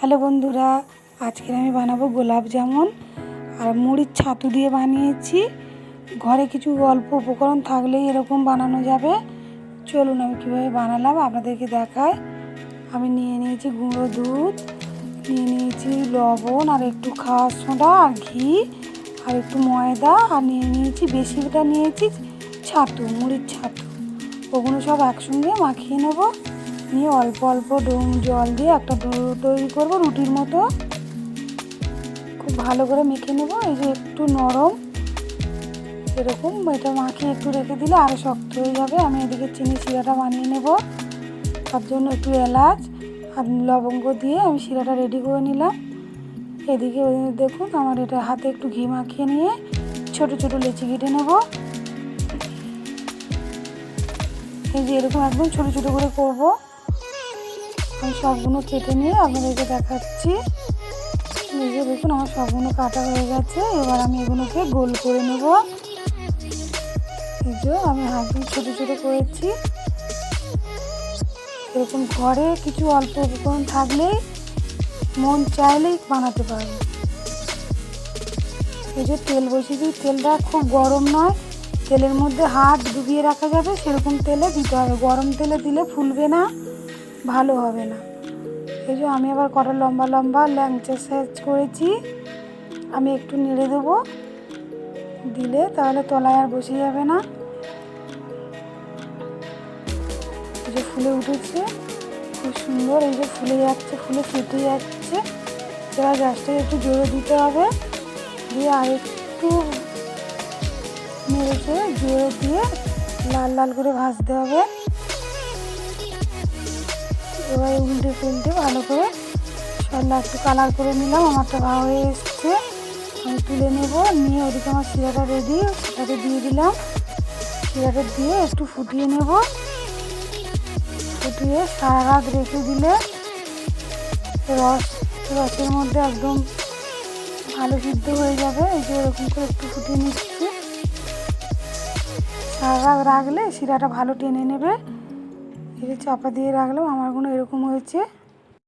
Hello বন্ধুরা আজকে আমি বানাবো গোলাপ জামুন আর মুড়ির ছাতু দিয়ে বানিয়েছি। ঘরে কিছু অল্প উপকরণ থাকলেই এরকম বানানো যাবে। চলুন আমি কীভাবে বানালাম আপনাদেরকে দেখাই। আমি নিয়ে নিয়েছি গুঁড়ো দুধ, নিয়ে নিয়েছি লবণ আর একটু খাওয়ার সোডা আর ঘি আর একটু ময়দা আর নিয়ে নিয়েছি বেশিটা নিয়েছি ছাতু, মুড়ির ছাতু। ওগুলো সব একসঙ্গে মাখিয়ে নেব। নিয়ে অল্প অল্প জল দিয়ে একটা তৈরি করব রুটির মতো। খুব ভালো করে মেখে নেব, এই যে একটু নরম। এরকম এটা মাখিয়ে একটু রেখে দিলে আরও শক্ত হয়ে যাবে। আমি এদিকে চিনি শিরাটা বানিয়ে নেব, তার জন্য একটু এলাচ আর লবঙ্গ দিয়ে আমি শিরাটা রেডি করে নিলাম। এদিকে দেখুন আমার এটা হাতে একটু ঘি মাখিয়ে নিয়ে ছোট ছোট লেচি কেটে নেব। এই যে এরকম একদম ছোট ছোট করে করব। আমি সবগুলো কেটে নিয়ে আপনাদেরকে দেখাচ্ছি। এই যে দেখুন, আমার সবগুলো কাটা হয়ে গেছে। এবার আমি এগুলোকে গোল করে নেব। এই যে আমি একদম ছোট ছোট করেছি। এরকম ঘরে কিছু অল্প উপকরণ থাকলেই মন চাইলেই বানাতে পারবে। এই যে তেল বসিয়েছি, তেলটা খুব গরম নয়। তেলের মধ্যে হাত ডুবিয়ে রাখা যাবে, সেরকম তেলে দিতে হবে। গরম তেলে দিলে ফুলবে না। ভালো হবে না। এই যে আমি আবার কটা লম্বা লম্বা ল্যাংচা সাইজ করেছি, আমি একটু নেড়ে দেবো। দিলে তাহলে তলায় আর বসে যাবে না। এই যে ফুলে উঠেছে, খুব সুন্দর। এই যে ফুলে যাচ্ছে, ফুলে ফেটে যাচ্ছে। এবার গ্যাসটা একটু জোরে দিতে হবে। দিয়ে আর একটু নেড়েছে জোরে দিয়ে লাল লাল করে ভাজতে হবে। এবার উল্টে ফুলটে ভালো করে সল্লা একটু কালার করে নিলাম, আমারটা ভালো হয়ে এসছে। আমি তুলে নেব, নিয়ে ওদিকে আমার শিরাটা রেডি সেটাকে দিয়ে দিলাম। শিরাটা দিয়ে একটু ফুটিয়ে নেব। ফুটিয়ে সারা রাত রেখে দিলে রস, রসের মধ্যে একদম ভালো সিদ্ধ হয়ে যাবে, এই যে এরকম করে একটু ফুটিয়ে নিচ্ছি। সারা রাত রাখলে শিরাটা ভালো টেনে নেবে। যে চাপা দিয়ে রাখলাম কোনো এরকম হয়েছে